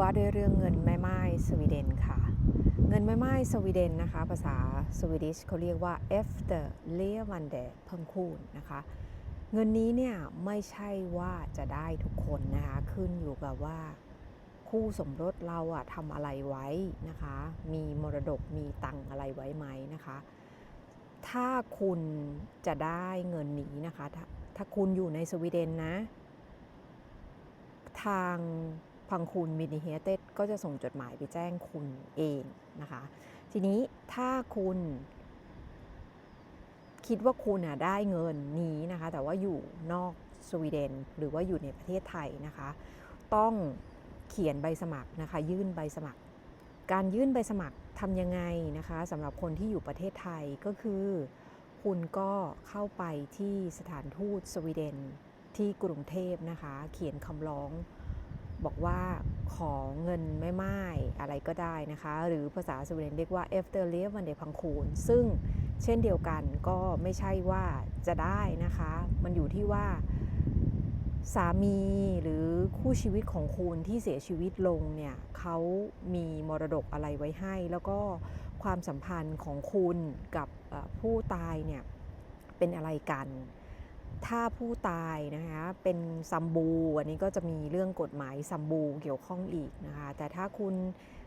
ว่าด้วยเรื่องเงินแม่ไม้สวีเดนค่ะ เงินแม่ไม้สวีเดนนะคะ ภาษาสวีดิชเขาเรียกว่า efter levande pension นะคะ เงินนี้เนี่ยไม่ใช่ว่าจะได้ทุกคนนะคะ ขึ้นอยู่กับว่า คู่สมรสเราอะทำอะไรไว้นะคะ มีมรดกมีตังอะไรไว้ไหมนะคะ ถ้าคุณจะได้เงินนี้นะคะ ถ้าถ้าคุณอยู่ในสวีเดนนะ ทาง พังคุณมินิเฮเตก็จะส่งจดหมายไปแจ้งคุณเองนะคะ ทีนี้ถ้าคุณคิดว่าคุณน่ะได้เงินนี้นะคะ แต่ว่าอยู่นอกสวีเดน หรือว่าอยู่ในประเทศไทยนะคะ ต้องเขียนใบสมัครนะคะ ยื่นใบสมัคร การยื่นใบสมัครทำยังไงนะคะสำหรับคนที่อยู่ประเทศไทยก็คือ คุณก็เข้าไปที่สถานทูตสวีเดนที่กรุงเทพนะคะ เขียนคำร้อง บอกว่าขอเงินไม่ไม้อะไรก็ได้นะคะ หรือภาษาสวีเดนเรียกว่า efter l e v a n d e p e n s i o n ซึ่งเช่นเดียวกันก็ไม่ใช่ว่าจะได้นะคะ มันอยู่ที่ว่าสามีหรือคู่ชีวิตของคุณที่เสียชีวิตลงเนี่ยเขามีมรดกอะไรไว้ให้ แล้วก็ความสัมพันธ์ของคุณกับผู้ตายเนี่ยเป็นอะไรกัน ถ้าผู้ตายนะคะเป็นซัมบูอันนี้ก็จะมีเรื่องกฎหมายซัมบูเกี่ยวข้องอีกนะคะแต่ถ้าคุณ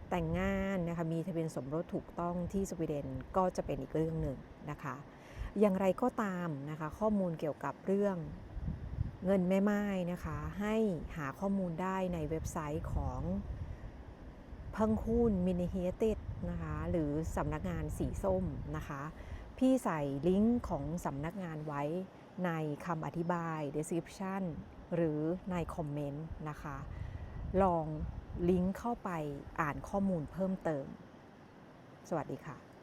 แต่งงานนะคะมีทะเบียนสมรสถูกต้องที่สวีเดนก็จะเป็นอีกเรื่องหนึ่งนะคะ อย่างไรก็ตามนะคะข้อมูลเกี่ยวกับเรื่องเงินแม่ไม้นะคะให้หาข้อมูลได้ในเว็บไซต์ของเพิ่งคุณมินิเฮติดนะคะหรือสำนักงานสีส้มนะคะ พี่ใส่ลิงก์ของสำนักงานไว้ ในคำอธิบาย description หรือในคอมเมนต์นะคะ ลองลิงก์เข้าไปอ่านข้อมูลเพิ่มเติม สวัสดีค่ะ